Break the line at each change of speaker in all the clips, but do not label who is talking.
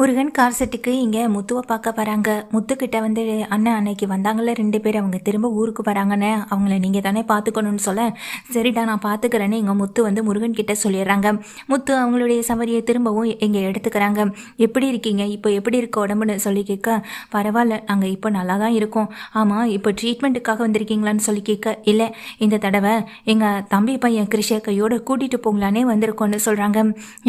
Murugan car செட்டுக்கு இங்கே முத்துவை பார்க்க வராங்க. முத்துக்கிட்ட வந்து அண்ணன் அன்னைக்கு வந்தாங்களே ரெண்டு பேர் அவங்க திரும்ப ஊருக்கு வராங்கன்னு. அவங்கள நீங்கள் தானே பார்த்துக்கணும்னு சொல்ல சரிடா நான் பார்த்துக்கிறேன்னு எங்கள் முத்து வந்து முருகன் கிட்ட சொல்லிடுறாங்க. முத்து அவங்களுடைய சவரியை திரும்பவும் இங்கே எடுத்துக்கிறாங்க. எப்படி இருக்கீங்க? இப்போ எப்படி இருக்க உடம்புன்னு சொல்லி கேட்க பரவாயில்ல நாங்கள் இப்போ நல்லா தான் இருக்கோம். ஆமாம் இப்போ ட்ரீட்மெண்ட்டுக்காக வந்திருக்கீங்களான்னு சொல்லி கேட்க இல்லை இந்த தடவை எங்கள் தம்பி பையன் கிருஷிய கூட்டிகிட்டு போங்களானே வந்திருக்கோன்னு சொல்கிறாங்க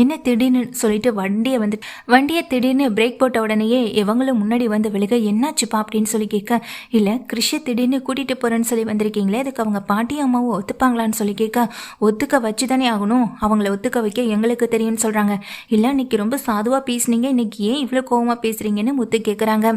என்ன திடீர்னு சொல்லிட்டு வண்டியை வந்து வண்டியை திடீர்னு பிரேக் போட்ட உடனேயே இவங்களும் முன்னாடி வந்து விழுக என்னாச்சுப்பா அப்படின்னு சொல்லி கேட்க இல்லை கிருஷி திடீர்னு கூட்டிகிட்டு போகிறேன்னு சொல்லி வந்திருக்கீங்களே அதுக்கு அவங்க பாட்டி அம்மாவும் ஒத்துப்பாங்களான்னு சொல்லி கேட்க ஒத்துக்க வச்சு தானே ஆகணும். அவங்கள ஒத்துக்க வைக்க எங்களுக்கு தெரியும்னு சொல்கிறாங்க இல்லை இன்னைக்கு ரொம்ப சாதுவாக பேசுனீங்க. இன்னைக்கு ஏன் இவ்வளோ கோவமாக பேசுகிறீங்கன்னு முத்து கேட்குறாங்க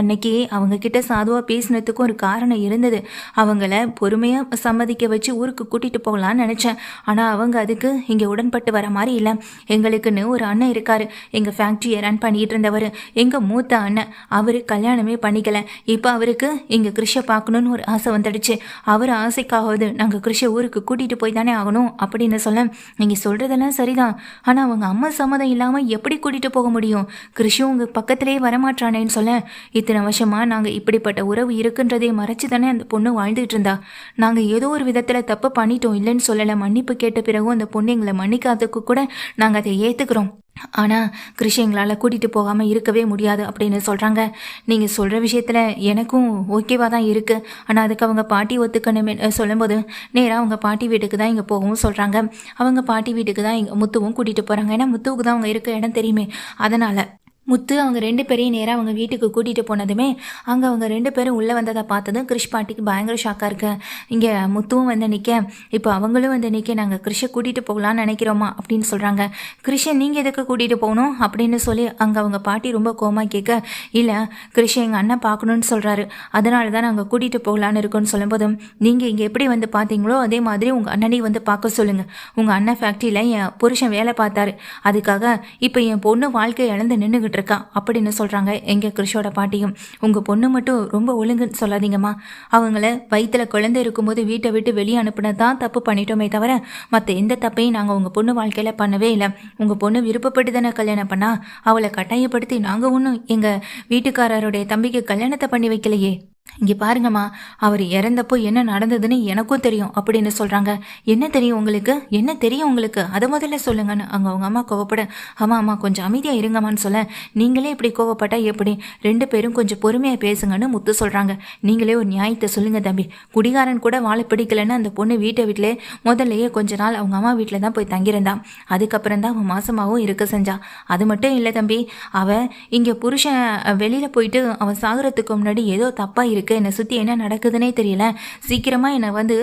அன்னைக்கு அவங்க கிட்ட சாதுவாக பேசினதுக்கும் ஒரு காரணம் இருந்தது. அவங்கள பொறுமையாக சம்மதிக்க வச்சு ஊருக்கு கூட்டிகிட்டு போகலான்னு நினச்சேன். ஆனால் அவங்க அதுக்கு இங்கே உடன்பட்டு வர மாதிரி இல்லை. எங்களுக்குன்னு ஒரு அண்ணன் இருக்காரு. எங்கள் ஃபேக்ட்ரியை ரன் பண்ணிட்டு இருந்தவர் எங்கள் மூத்த அண்ணன் அவர் கல்யாணமே பண்ணிக்கல. இப்போ அவருக்கு இங்கே கிருஷை பார்க்கணுன்னு ஒரு ஆசை வந்துடுச்சு. அவர் ஆசைக்காவது நாங்கள் கிருஷை ஊருக்கு கூட்டிகிட்டு போய் தானே ஆகணும் அப்படின்னு சொல்ல நீங்கள் சொல்கிறதெல்லாம் சரிதான். ஆனால் அவங்க அம்மா சம்மதம் இல்லாமல் எப்படி கூட்டிகிட்டு போக முடியும்? கிருஷும் உங்கள் பக்கத்திலே வரமாட்டானேன்னு சொல்ல இத்தனை வருஷமாக நாங்கள் இப்படிப்பட்ட உறவு இருக்குன்றதே மறைச்சு தானே அந்த பொண்ணு வாழ்ந்துட்டு இருந்தா. நாங்கள் ஏதோ ஒரு விதத்தில் தப்பு பண்ணிட்டோம் இல்லைன்னு சொல்லலை. மன்னிப்பு கேட்ட பிறகும் அந்த பொண்ணு எங்களை மன்னிக்காததுக்கு கூட நாங்கள் அதை ஏற்றுக்கிறோம் ஆனால் கிருஷி எங்களால் கூட்டிகிட்டு போகாமல் இருக்கவே முடியாது அப்படின்னு சொல்கிறாங்க நீங்கள் சொல்கிற விஷயத்தில் எனக்கும் ஓகேவாக தான் இருக்குது ஆனால் அதுக்கு அவங்க பாட்டி ஒத்துக்கணுமே சொல்லும்போது நேராக அவங்க பாட்டி வீட்டுக்கு தான் இங்கே போகவும் சொல்கிறாங்க அவங்க பாட்டி வீட்டுக்கு தான் இங்கே முத்துவும் கூட்டிகிட்டு போகிறாங்க ஏன்னா முத்துவுக்கு தான் அவங்க இருக்க இடம் தெரியுமே. அதனால் முத்து அவங்க ரெண்டு பேரையும் நேராக அவங்க வீட்டுக்கு கூட்டிகிட்டு போனதுமே அங்கே அவங்க ரெண்டு பேரும் உள்ளே வந்ததை பார்த்ததும் கிருஷ் பாட்டிக்கு பயங்கர ஷாக்காக இருக்கு. இங்கே முத்துவும் வந்து நிற்க இப்போ அவங்களும் வந்து நிற்க நாங்கள் கிருஷை கூட்டிகிட்டு போகலான்னு நினைக்கிறோமா அப்படின்னு சொல்கிறாங்க கிருஷை நீங்கள் எதுக்கு கூட்டிகிட்டு போகணும்? அப்படின்னு சொல்லி அங்கே அவங்க பாட்டி ரொம்ப கோமாக கேட்க இல்லை கிருஷை எங்கள் அண்ணன் பார்க்கணுன்னு சொல்கிறாரு அதனால தான் நாங்கள் கூட்டிகிட்டு போகலான்னு இருக்கோன்னு சொல்லும்போதும் நீங்கள் இங்கே எப்படி வந்து பார்த்தீங்களோ அதே மாதிரி உங்கள் அண்ணனையும் வந்து பார்க்க சொல்லுங்கள் உங்கள் அண்ணன் ஃபேக்ட்ரியில் என் புருஷன் வேலை பார்த்தாரு. அதுக்காக இப்போ என் பொண்ணு வாழ்க்கை இழந்து நின்றுக்கிட்டு இருக்கா அப்படின்னு சொல்கிறாங்க எங்கள் கிருஷோட பாட்டியும். உங்கள் பொண்ணு மட்டும் ரொம்ப ஒழுங்குன்னு சொல்லாதீங்கம்மா. அவங்கள வயிற்றில் குழந்தை இருக்கும்போது வீட்டை விட்டு வெளியே அனுப்புனது தான் தப்பு பண்ணிட்டோமே தவிர மற்ற எந்த தப்பையும் நாங்கள் உங்கள் பொண்ணு வாழ்க்கையில் பண்ணவே இல்லை. உங்கள் பொண்ணு விருப்பப்பட்டு தானே கல்யாணம் பண்ணா அவளை கட்டாயப்படுத்தி நாங்கள் ஒன்றும் எங்கள் வீட்டுக்காரருடைய தம்பிக்கு கல்யாணத்தை பண்ணி வைக்கலையே. இங்கே பாருங்கம்மா அவர் இறந்தப்போ என்ன நடந்ததுன்னு எனக்கும் தெரியும் அப்படின்னு சொல்கிறாங்க என்ன தெரியும் உங்களுக்கு? என்ன தெரியும் உங்களுக்கு? அதை முதல்ல சொல்லுங்கன்னு அங்கே அவங்க அம்மா கோவப்பட ஆமாம் அம்மா கொஞ்சம் அமைதியாக இருங்கம்மான்னு சொல்ல. நீங்களே இப்படி கோவப்பட்டா எப்படி? ரெண்டு பேரும் கொஞ்சம் பொறுமையாக பேசுங்கன்னு முத்து சொல்கிறாங்க நீங்களே ஒரு நியாயத்தை சொல்லுங்க தம்பி. குடிகாரன் கூட வாழை பிடிக்கலன்னு அந்த பொண்ணு வீட்டை வீட்டிலே முதல்லையே கொஞ்ச நாள் அவங்க அம்மா வீட்டில் தான் போய் தங்கியிருந்தான் அதுக்கப்புறம் தான் அவன் மாசமாகவும் இருக்க செஞ்சா. அது மட்டும் இல்லை தம்பி அவன் இங்கே புருஷன் வெளியில் போயிட்டு அவன் சாகுறதுக்கு முன்னாடி ஏதோ தப்பாக இருக்கு. என்னை சுற்றி என்ன நடக்குதுன்னே தெரியல. சீக்கிரமாக என்னை வந்து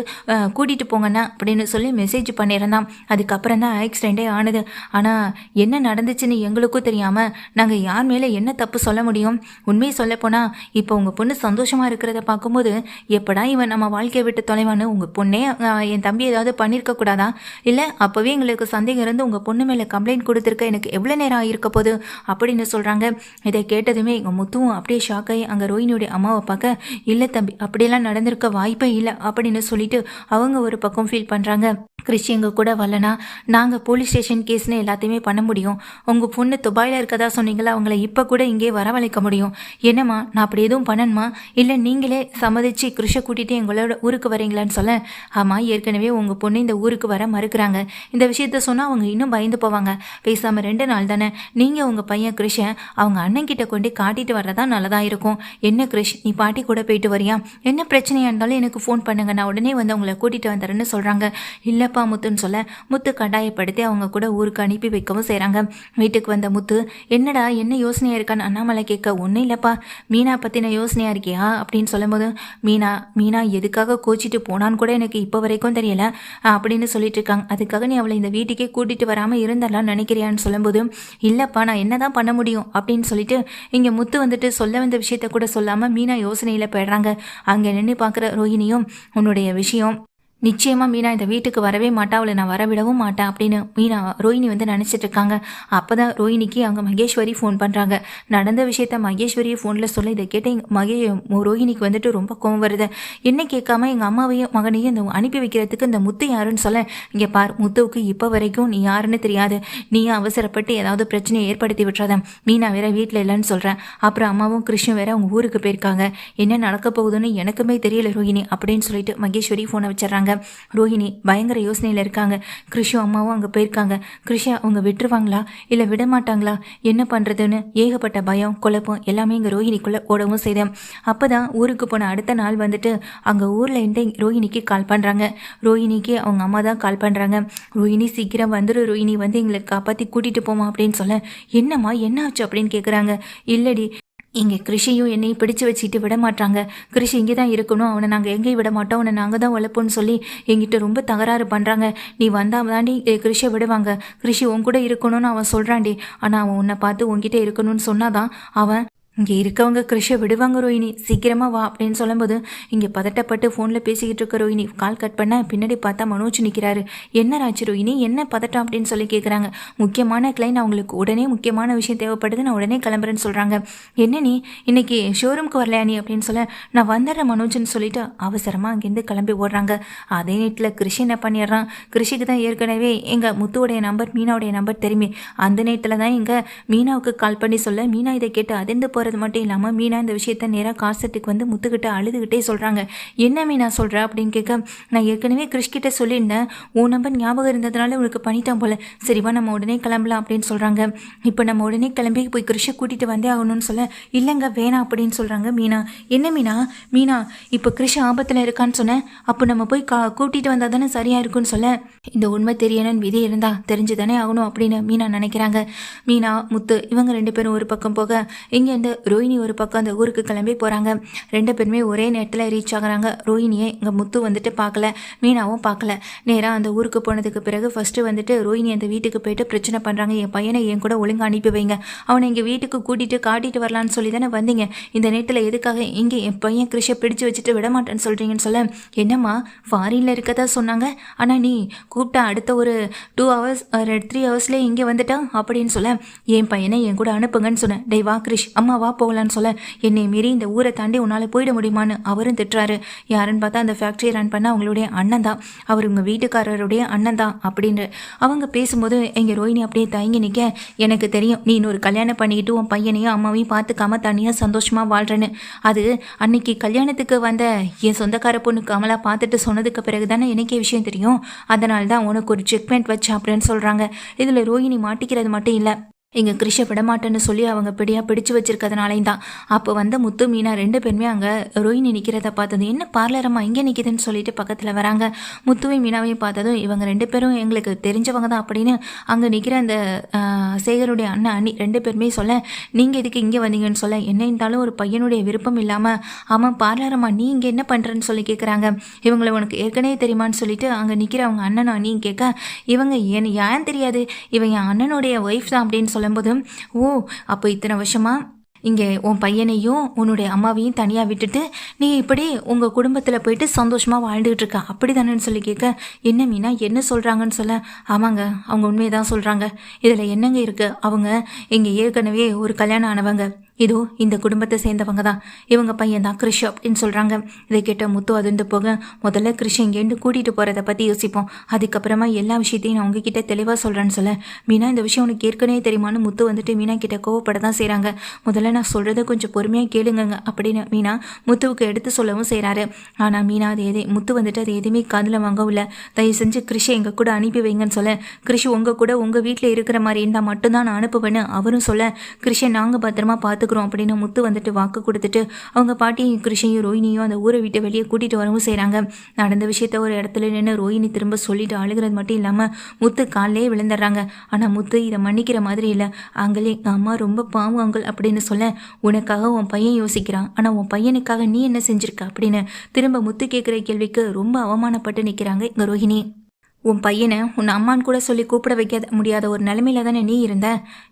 கூட்டிகிட்டு போங்கண்ணா அப்படின்னு சொல்லி மெசேஜ் பண்ணியிருந்தான் அதுக்கப்புறம் தான் ஆக்சிடெண்ட்டே ஆனது. ஆனால் என்ன நடந்துச்சுன்னு எங்களுக்கும் தெரியாமல் நாங்கள் யார் மேலே என்ன தப்பு சொல்ல முடியும்? உண்மையை சொல்லப்போனால் இப்போ உங்கள் பொண்ணு சந்தோஷமாக இருக்கிறத பார்க்கும்போது எப்படா இவன் நம்ம வாழ்க்கையை விட்டு தொலைவான்னு உங்கள் பொண்ணே என் தம்பி ஏதாவது பண்ணியிருக்க கூடாதா? இல்லை அப்போவே எங்களுக்கு சந்தேகம் இருந்து உங்கள் பொண்ணு மேலே கம்ப்ளைண்ட் கொடுத்துருக்க எனக்கு எவ்வளோ நேரம் ஆகியிருக்க போகுது? அப்படின்னு சொல்கிறாங்க இதை கேட்டதுமே எங்கள் முத்துவும் அப்படியே ஷாக் ஆகி அங்கே ரோஹினியுடைய அம்மாவை பார்க்க இல்லை தம்பி அப்படியெல்லாம் நடந்திருக்க வாய்ப்பே இல்லை அப்படின்னு சொல்லிட்டு அவங்க ஒரு பக்கம் ஃபீல் பண்ணுறாங்க கிறிஷ் எங்கள் கூட வரலனா நாங்கள் போலீஸ் ஸ்டேஷன் கேஸ்னு எல்லாத்தையுமே பண்ண முடியும். உங்கள் பொண்ணு துபாயில் இருக்கதா சொன்னீங்களா அவங்கள இப்போ கூட இங்கே வரவழைக்க முடியும். என்னம்மா நான் அப்படி எதுவும் பண்ணணுமா? இல்லை நீங்களே சம்மதிச்சு கிறிஷை கூட்டிகிட்டு எங்களோட ஊருக்கு வரீங்களான்னு சொல்ல ஆமாம் ஏற்கனவே உங்கள் பொண்ணு இந்த ஊருக்கு வர மறுக்கிறாங்க. இந்த விஷயத்த சொன்னால் அவங்க இன்னும் பயந்து போவாங்க. பேசாமல் ரெண்டு நாள் தானே நீங்கள் உங்கள் பையன் கிறிஷை அவங்க அண்ணன் கிட்ட கொண்டு காட்டிட்டு வர்றதா நல்லதாக இருக்கும். என்ன கிறிஷ் நீ பாட்டி கூட போயிட்டு வரியா? என்ன பிரச்சனையாக இருந்தாலும் எனக்கு ஃபோன் பண்ணுங்க. நான் உடனே வந்து அவங்கள கூட்டிகிட்டு வந்துடுறேன்னு சொல்கிறாங்க இல்லைப்பா முத்துன்னு சொல்ல முத்து கட்டாயப்படுத்தி அவங்க கூட ஊருக்கு அனுப்பி வைக்கவும் செய்கிறாங்க வீட்டுக்கு வந்த முத்து என்னடா என்ன யோசனையாக இருக்கான்னு அண்ணாமலை கேட்க ஒன்றும் இல்லைப்பா. மீனா பற்றின யோசனையாக இருக்கியா? அப்படின்னு சொல்லும்போது மீனா மீனா எதுக்காக கோச்சிட்டு போனான்னு கூட எனக்கு இப்போ வரைக்கும் தெரியல. அப்படின்னு சொல்லிட்டு இருக்காங்க. அதுக்காக நீ அவளை இந்த வீட்டுக்கே கூட்டிகிட்டு வராமல் இருந்தலாம் நினைக்கிறியான்னு சொல்லும்போது இல்லைப்பா நான் என்ன தான் பண்ண முடியும்? அப்படின்னு சொல்லிட்டு இங்கே முத்து வந்துட்டு சொல்ல வந்த விஷயத்த கூட சொல்லாமல் மீனா யோசனையில் போயிடுறாங்க. அங்கே நின்று பார்க்குற ரோஹிணியும் உன்னுடைய விஷயம் நிச்சயமா மீனா இந்த வீட்டுக்கு வரவே மாட்டா அவளை நான் வரவிடவும் மாட்டேன் அப்படின்னு மீனா ரோஹிணி வந்து நினச்சிட்டு இருக்காங்க. அப்பதான் ரோஹிணிக்கு அவங்க மகேஸ்வரி ஃபோன் பண்ணுறாங்க நடந்த விஷயத்த மகேஸ்வரியை ஃபோனில் சொல்ல இதை கேட்டு எங்கள் மகே ரோஹிணிக்கு வந்துட்டு ரொம்ப கோவம் வருது. என்ன கேட்காம எங்கள் அம்மாவையும் மகனையும் இந்த அனுப்பி வைக்கிறதுக்கு இந்த முத்து யாருன்னு சொல்ல இங்கே பார் முத்துவுக்கு இப்போ வரைக்கும் நீ யாருன்னு தெரியாது. நீ அவசரப்பட்டு ஏதாவது பிரச்சனையை ஏற்படுத்தி விட்டுறாத. மீனா வேற வீட்டில் இல்லைன்னு சொல்கிறேன் அப்புறம் அம்மாவும் கிருஷ்ணன் வேற அவங்க ஊருக்கு போயிருக்காங்க. என்ன நடக்க போகுதுன்னு எனக்குமே தெரியல ரோஹிணி அப்படின்னு சொல்லிட்டு மகேஸ்வரி ஃபோனை வச்சிடறாங்க. ரோஹிணி பயங்கர யோசனையில் இருக்காங்க. கிருஷு அம்மாவும் அங்கே போயிருக்காங்க. கிருஷ அவங்க விட்டுருவாங்களா? இல்லை விட மாட்டாங்களா என்ன பண்ணுறதுன்னு ஏகப்பட்ட பயம் குழப்பம் எல்லாமே இங்கே ரோஹிணிக்குள்ளே ஓடவும் செய்தேன் அப்போ தான் ஊருக்கு போன அடுத்த நாள் வந்துட்டு அங்கே ஊரில் இருந்து ரோஹிணிக்கு கால் பண்ணுறாங்க ரோஹிணிக்கு அவங்க அம்மா தான் கால் பண்ணுறாங்க ரோஹிணி சீக்கிரம் வந்துடும் ரோஹிணி வந்து எங்களை காப்பாற்றி கூட்டிகிட்டு போமா அப்படின்னு சொல்ல என்னம்மா என்ன ஆச்சு அப்படின்னு கேட்குறாங்க இல்லடி இங்கே கிருஷியும் என்னை பிடிச்சு வச்சுட்டு விட மாட்டாங்க. கிருஷி இங்கே தான் இருக்கணும். அவனை நாங்கள் எங்கேயும் விட மாட்டோம். அவனை நாங்கள் தான் வளர்ப்போம்னு சொல்லி எங்கிட்ட ரொம்ப தகராறு பண்ணுறாங்க நீ வந்தால் தாண்டி கிருஷியை விடுவாங்க. கிருஷி உன் கூட இருக்கணும்னு அவன் சொல்கிறாண்டி ஆனால் அவன் உன்னை பார்த்து உன்கிட்ட இருக்கணும்னு சொன்னாதான் அவன் இங்கே இருக்கவங்க கிருஷை விடுவாங்க ரோஹினி சீக்கிரமாக வா அப்படின்னு சொல்லும்போது இங்கே பதட்டப்பட்டு ஃபோனில் பேசிக்கிட்டு இருக்க ரோஹினி கால் கட் பண்ண பின்னாடி பார்த்தா மனோஜ் நிற்கிறாரு என்ன ராஜ் ரோஹினி என்ன பதட்டம்? அப்படின்னு சொல்லி கேட்குறாங்க முக்கியமான கிளைன் அவங்களுக்கு உடனே முக்கியமான விஷயம் தேவைப்படுது நான் உடனே கிளம்புறேன்னு சொல்கிறாங்க என்ன நீ? இன்னைக்கு ஷோரூம்க்கு வரலையா நீ? அப்படின்னு சொல்ல நான் வந்துடுறேன் மனோஜ்னு சொல்லிட்டு அவசரமாக அங்கேருந்து கிளம்பி ஓடுறாங்க. அதே நேரத்தில் கிருஷி என்ன பண்ணிடுறான்? கிருஷிக்கு தான் ஏற்கனவே எங்கள் முத்துவோடைய நம்பர் மீனாவுடைய நம்பர் தெரியுமே. அந்த நேரத்தில் தான் எங்கள் மீனாவுக்கு கால் பண்ணி சொல்ல மீனா இதை கேட்டு அதிர்ந்து போகிறது மட்டும் இல்லாமல் மீனா இந்த விஷயத்த நேராக காசட்டுக்கு வந்து முத்துக்கிட்ட அழுதுகிட்டே சொல்கிறாங்க என்ன மீனா சொல்கிற அப்படின்னு கேட்க நான் ஏற்கனவே கிறிஷ்கிட்ட சொல்லியிருந்தேன். உன் நம்பர் ஞாபகம் இருந்ததுனால உனக்கு பண்ணிட்டான் போல. சரிவா நம்ம உடனே கிளம்பலாம் அப்படின்னு சொல்கிறாங்க இப்போ நம்ம உடனே கிளம்பி போய் கிறிஷை கூட்டிகிட்டு வந்தே ஆகணும்னு சொல்ல இல்லைங்க வேணாம் அப்படின்னு சொல்கிறாங்க மீனா. என்ன மீனா? மீனா இப்போ கிறிஷ் ஆபத்தில் இருக்கான்னு சொன்னேன் அப்போ நம்ம போய் கா கூட்டிகிட்டு வந்தால் தானே சரியாக இருக்கும்னு சொல்ல. இந்த உண்மை தெரியணும்னு விதி இருந்தா தெரிஞ்சு தானே ஆகணும் அப்படின்னு மீனா நினைக்கிறாங்க. மீனா முத்து இவங்க ரெண்டு பேரும் ஒரு பக்கம் போக இங்கேருந்து ரோஹிணி ஒரு பக்கம் அந்த ஊருக்கு கிளம்பி போகிறாங்க ரெண்டு பேருமே ஒரே நேரத்தில் ரீச் ஆகுறாங்க. ரோஹிணியை இங்கே முத்து வந்துட்டு பார்க்கல. மீனாவும் பார்க்கல. நேராக அந்த ஊருக்கு போனதுக்கு பிறகு ஃபஸ்ட்டு வந்துட்டு ரோஹிணி அந்த வீட்டுக்கு போயிட்டு பிரச்சனை பண்ணுறாங்க என் பையனை என் கூட ஒழுங்காக அனுப்பி வைங்க. அவனை எங்கள் வீட்டுக்கு கூட்டிகிட்டு காட்டிட்டு வரலான்னு சொல்லி தானே வந்தீங்க. இந்த நேரத்தில் எதுக்காக இங்கே என் பையன் கிருஷை பிடிச்சு வச்சுட்டு விட மாட்டேன்னு சொல்கிறீங்கன்னு சொல்ல. என்னம்மா ஃபாரினில் இருக்கதா சொன்னாங்க. ஆனால் நீ கூப்பிட்ட அடுத்த ஒரு டூ ஹவர்ஸ் த்ரீ ஹவர்ஸ்லேயே இங்கே வந்துட்டான் அப்படின்னு சொல்ல. என் பையனை என் கூட அனுப்புங்கன்னு சொன்னேன். டே வா கிருஷ் அம்மா வா போகலான்னு சொல்ல என்னை மீறி இந்த ஊரை தாண்டி உன்னால் போயிட முடியுமான்னு? அவரும் திட்டுறாரு. யாருன்னு பார்த்தா அந்த ஃபேக்ட்ரி ரன் பண்ண அவங்களுடைய அண்ணன் தான். அவர் உங்கள் வீட்டுக்காரருடைய அண்ணன் தான் அப்படின்னு அவங்க பேசும்போது எங்கள் ரோஹினி அப்படியே தயங்கி நிற்க எனக்கு தெரியும் நீ இன்னொரு கல்யாணம் பண்ணிக்கிட்டு உன் பையனையும் அம்மாவையும் பார்த்துக்காம தனியாக சந்தோஷமாக வாழ்கிறேன்னு அது அன்னைக்கு கல்யாணத்துக்கு வந்த என் சொந்தக்கார பொண்ணு கமலா பார்த்துட்டு சொன்னதுக்கு பிறகு தானே எனக்கே விஷயம் தெரியும். அதனால தான் உனக்கு ஒரு செக்மெண்ட் வச்சு அப்படின்னு சொல்கிறாங்க இதில் ரோஹிணி மாட்டிக்கிறது மட்டும் இல்லை எங்கள் கிருஷை விடமாட்டேன்னு சொல்லி அவங்க பிடியாக பிடிச்சு வச்சிருக்கிறதுனாலையும் தான். அப்போ வந்து முத்து மீனா ரெண்டு பேருமே அங்கே ரோஹினி நிற்கிறத பார்த்தது என்ன பார்லரம்மா இங்கே நிற்கிதுன்னு சொல்லிட்டு பக்கத்தில் வராங்க. முத்துவையும் மீனாவையும் பார்த்ததும் இவங்க ரெண்டு பேரும் எங்களுக்கு தெரிஞ்சவங்க தான் அப்படின்னு அங்கே நிற்கிற அந்த சேகருடைய அண்ணன் அண்ணி ரெண்டு பேருமே சொல்ல நீங்கள் எதுக்கு இங்கே வந்தீங்கன்னு சொல்ல என்ன இருந்தாலும் ஒரு பையனுடைய விருப்பம் இல்லாமல் ஆமாம் பார்லரம்மா நீ இங்கே என்ன பண்ணுறேன்னு சொல்லி கேட்குறாங்க இவங்களை உனக்கு ஏற்கனவே தெரியுமான்னு சொல்லிட்டு அங்கே நிற்கிற அவங்க அண்ணனும் அண்ணியும் கேட்க இவங்க என் ஏன் தெரியாது. இவன் என் அண்ணனுடைய ஒய்ஃப் தான் அப்படின்னு சொல்ல சொல்லும்போது ஓ அப்போ இத்தனை வருஷமாக இங்கே உன் பையனையும் உன்னுடைய அம்மாவையும் தனியாக விட்டுட்டு நீ இப்படி உங்கள் குடும்பத்தில் போயிட்டு சந்தோஷமாக வாழ்ந்துகிட்டு இருக்க. அப்படி தானேன்னு சொல்லி கேட்க என்ன மீனா என்ன சொல்கிறாங்கன்னு சொல்ல? ஆமாங்க அவங்க உண்மையை தான் சொல்கிறாங்க இதில் என்னங்க இருக்குது அவங்க இங்கே ஏற்கனவே ஒரு கல்யாணம் ஆனவங்க. இதோ இந்த குடும்பத்தை சேர்ந்தவங்க தான் இவங்க பையன் தான் கிருஷ் அப்படின்னு சொல்கிறாங்க இதை கேட்ட முத்து அதிர்ந்து போக முதல்ல கிருஷ் இங்கேருந்து கூட்டிகிட்டு போகிறத பற்றி யோசிப்போம். அதுக்கப்புறமா எல்லா விஷயத்தையும் நான் உங்ககிட்ட தெளிவாக சொல்கிறேன்னு சொல்ல. மீனா இந்த விஷயம் உனக்கு ஏற்கனவே தெரியுமான்னு முத்து வந்துட்டு மீனா கிட்ட கோவப்பட தான் செய்கிறாங்க முதல்ல நான் சொல்கிறத கொஞ்சம் பொறுமையாக கேளுங்க அப்படின்னு மீனா முத்துவுக்கு எடுத்து சொல்லவும் செய்கிறாரு ஆனால் மீனா அது எதே முத்து வந்துட்டு அது எதுவுமே காதில் வாங்கவும் இல்லை தயவு செஞ்சு கிருஷை எங்கள் கூட அனுப்பி வைங்கன்னு சொல்ல. கிருஷி உங்கள் கூட உங்கள் வீட்டில் இருக்கிற மாதிரி இருந்தால் மட்டும்தான் நான் அனுப்புவேன்னு அவரும் சொல்ல. கிருஷை நாங்கள் பத்திரமா பார்த்து கொடுக்குறோம் அப்படின்னு முத்து வந்துட்டு வாக்கு கொடுத்துட்டு அவங்க பாட்டியும் கிருஷையும் ரோஹினியும் அந்த ஊரை விட்டு வெளியே கூட்டிகிட்டு வரவும் செய்கிறாங்க நடந்த விஷயத்த ஒரு இடத்துல நின்று ரோஹினி திரும்ப சொல்லிட்டு அழுகிறது மட்டும் இல்லாமல் முத்து காலையே விழுந்துடுறாங்க. ஆனால் முத்து இதை மன்னிக்கிற மாதிரி இல்லை. அங்களே எங்கள் அம்மா ரொம்ப பாவம் அங்கள் அப்படின்னு சொல்ல உனக்காக உன் பையன் யோசிக்கிறான். ஆனால் உன் பையனுக்காக நீ என்ன செஞ்சிருக்க? அப்படின்னு திரும்ப முத்து கேட்குற கேள்விக்கு ரொம்ப அவமானப்பட்டு நிற்கிறாங்க இங்கே ரோஹிணி. உன் பையனை உன் அம்மான்னு கூட சொல்லி கூப்பிட வைக்க முடியாத ஒரு நிலைமையில தானே நீ இருந்த?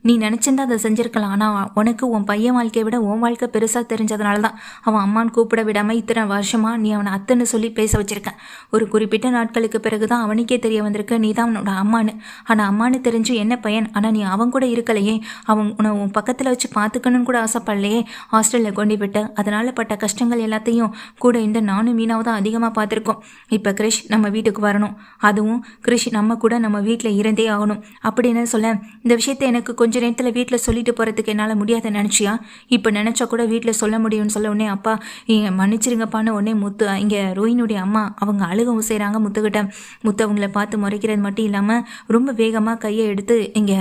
நீ நினச்சிருந்தா அதை செஞ்சிருக்கலாம். ஆனால் உனக்கு உன் பையன் வாழ்க்கையை விட உன் வாழ்க்கை பெருசாக தெரிஞ்சதுனால தான் அவன் அம்மான்னு கூப்பிட விடாமல் இத்தனை வருஷமாக நீ அவனை அத்தைன்னு சொல்லி பேச வச்சிருக்க. ஒரு குறிப்பிட்ட நாட்களுக்கு பிறகு தான் அவனுக்கே தெரிய வந்திருக்கு நீ தான் அவனோட அம்மான்னு. ஆனால் அம்மான்னு தெரிஞ்சு என்ன பையன்? ஆனால் நீ அவன் கூட இருக்கலையே. அவன் உன்னை உன் பக்கத்தில் வச்சு பார்த்துக்கணும்னு கூட ஆசைப்படலையே. ஹாஸ்டலில் கொண்டு விட்டு அதனால் பட்ட கஷ்டங்கள் எல்லாத்தையும் கூட இந்த நானும் மீனாவும் தான் அதிகமாக பார்த்துருக்கோம். இப்போ கிரிஷ் நம்ம வீட்டுக்கு வரணும். அதுவும் கிருஷ் நம்ம கூட நம்ம வீட்டில் இருந்தே ஆகணும். அப்படின்னு சொல்ல இந்த விஷயத்தை எனக்கு கொஞ்ச நேரத்தில் வீட்டில் சொல்லிட்டு போகிறதுக்கு என்னால் முடியாத நினச்சியா? இப்போ நினச்சா கூட வீட்டில் சொல்ல முடியும்னு சொல்ல உடனே அப்பா இங்கே மன்னிச்சிருங்கப்பான்னு உடனே முத்து இங்கே ரோஹினுடைய அம்மா அவங்க அழுகவும் செய்கிறாங்க முத்துக்கிட்ட முத்து அவங்கள பார்த்து முறைக்கிறது மட்டும் இல்லாமல் ரொம்ப வேகமாக கையை எடுத்து இங்கே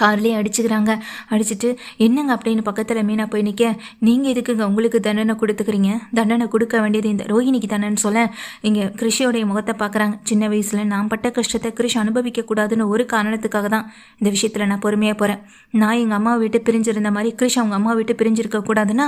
கார்லேயே அடிச்சுக்கிறாங்க. அடிச்சுட்டு என்னங்க அப்படின்னு பக்கத்தில் மீனா போய் நிற்க நீங்கள் எதுக்குங்க உங்களுக்கு தண்டனை கொடுத்துக்கிறீங்க? தண்டனை கொடுக்க வேண்டியது இந்த ரோஹிணிக்கு தானேன்னு சொல்ல. இங்கே கிருஷியோடைய முகத்தை பார்க்குறாங்க சின்ன வயசில் நான் பட்ட கஷ்டத்தை கிருஷ் அனுபவிக்க கூடாதுன்னு ஒரு காரணத்துக்காக தான் இந்த விஷயத்தில் நான் பொறுமையாக போகிறேன் நான் எங்கள் அம்மா வீட்டு பிரிஞ்சிருந்த மாதிரி கிருஷ் அவங்க அம்மா வீட்டு பிரிஞ்சிருக்க கூடாதுன்னா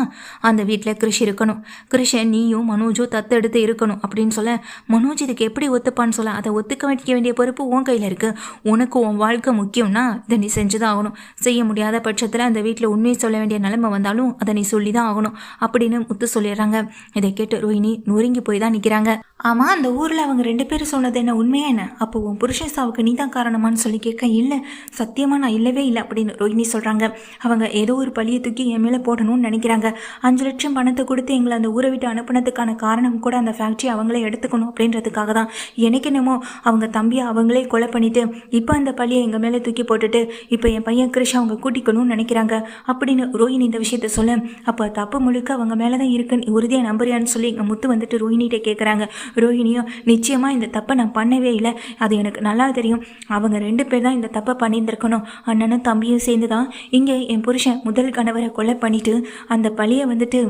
அந்த வீட்டில் கிருஷ் இருக்கணும். கிருஷை நீயும் மனோஜும் தத்தெடுத்து இருக்கணும் அப்படின்னு சொல்ல மனோஜ் இதுக்கு எப்படி ஒத்துப்பான்னு சொல்ல? அதை ஒத்துக்க வைக்க வேண்டிய பொறுப்பு உன் கையில் இருக்குது உனக்கு உன் வாழ்க்கை முக்கியம்னா இதை நீ செஞ்சு தான் ஆகணும் செய்ய முடியாத பட்சத்தில் அந்த வீட்டில் உண்மையை சொல்ல வேண்டிய நிலைமை வந்தாலும் அதை நீ சொல்லி தான் ஆகணும். அப்படின்னு முத்து சொல்லிடுறாங்க. இதை கேட்டு ரோஹினி நொறுங்கி போய் தான் நிற்கிறாங்க ஆமாம் அந்த ஊரில் அவங்க ரெண்டு பேரும் சொன்னது என்ன உண்மையா என்ன? அப்போ உன் புருஷன் சாவுக்கு நீ தான் காரணமான்னு சொல்லி கேட்க இல்லை சத்தியமாக நான் இல்லவே இல்லை அப்படின்னு ரோஹிணி சொல்கிறாங்க அவங்க ஏதோ ஒரு பழியை தூக்கி என் மேலே போடணும்னு நினைக்கிறாங்க. அஞ்சு லட்சம் பணத்தை கொடுத்து எங்களை அந்த ஊரை விட்டு அனுப்புனதுக்கான காரணம் கூட அந்த ஃபேக்ட்ரி அவங்களே எடுத்துக்கணும் அப்படின்றதுக்காக தான். எனக்கு என்னமோ அவங்க தம்பியை அவங்களே கொலை பண்ணிட்டு இப்போ அந்த பழியை எங்கள் மேலே தூக்கி போட்டுட்டு இப்போ என் பையன் கிருஷ் அவங்க கூட்டிக்கணும்னு நினைக்கிறாங்க. அப்படின்னு ரோஹிணி இந்த விஷயத்த சொல்ல அப்போ தப்பு முழுக்க அவங்க மேலே தான் இருக்குன்னு உறுதியாக நம்புறியான்னு சொல்லி எங்கள் முத்து வந்துட்டு ரோஹினிகிட்ட கேட்குறாங்க ரோஹிணியும் நிச்சயமாக இந்த தப்பை நான் பண்ணவே இல்லை. அது எனக்கு நல்லா தெரியும். அவங்க ரெண்டு பேர் தான் இந்த தப்பை பண்ணியிருந்திருக்கணும். அண்ணனும் தம்பியும் சேர்ந்து தான் இங்கே என் புருஷன் முதல் கணவரை கொலை பண்ணிட்டு அந்த பழியை வந்துட்டு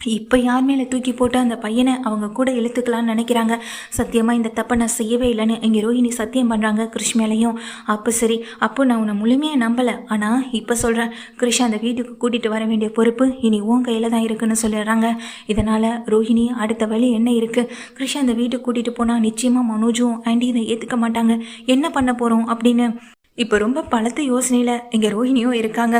இப்போ யார் மேலே தூக்கி போட்டு அந்த பையனை அவங்க கூட இழுத்துக்கலான்னு நினைக்கிறாங்க? சத்தியமாக இந்த தப்பை நான் செய்யவே இல்லைன்னு இங்கே ரோஹிணி சத்தியம் பண்ணுறாங்க கிருஷ் மேலேயும். அப்போ சரி அப்போ நான் உன்னை முழுமையாக நம்பலை. ஆனால் இப்போ சொல்கிறேன் கிருஷ் அந்த வீட்டுக்கு கூட்டிகிட்டு வர வேண்டிய பொறுப்பு இனி உன் கையில் தான் இருக்குன்னு சொல்லிடுறாங்க. இதனால் ரோஹிணி அடுத்த வழி என்ன இருக்குது கிருஷ் அந்த வீட்டுக்கு கூட்டிகிட்டு போனால் நிச்சயமாக மனோஜும் ஆண்டி இதை ஏற்றுக்க மாட்டாங்க. என்ன பண்ண போகிறோம் அப்படின்னு இப்போ ரொம்ப பலத்த யோசனையில் இங்கே ரோஹிணியும் இருக்காங்க.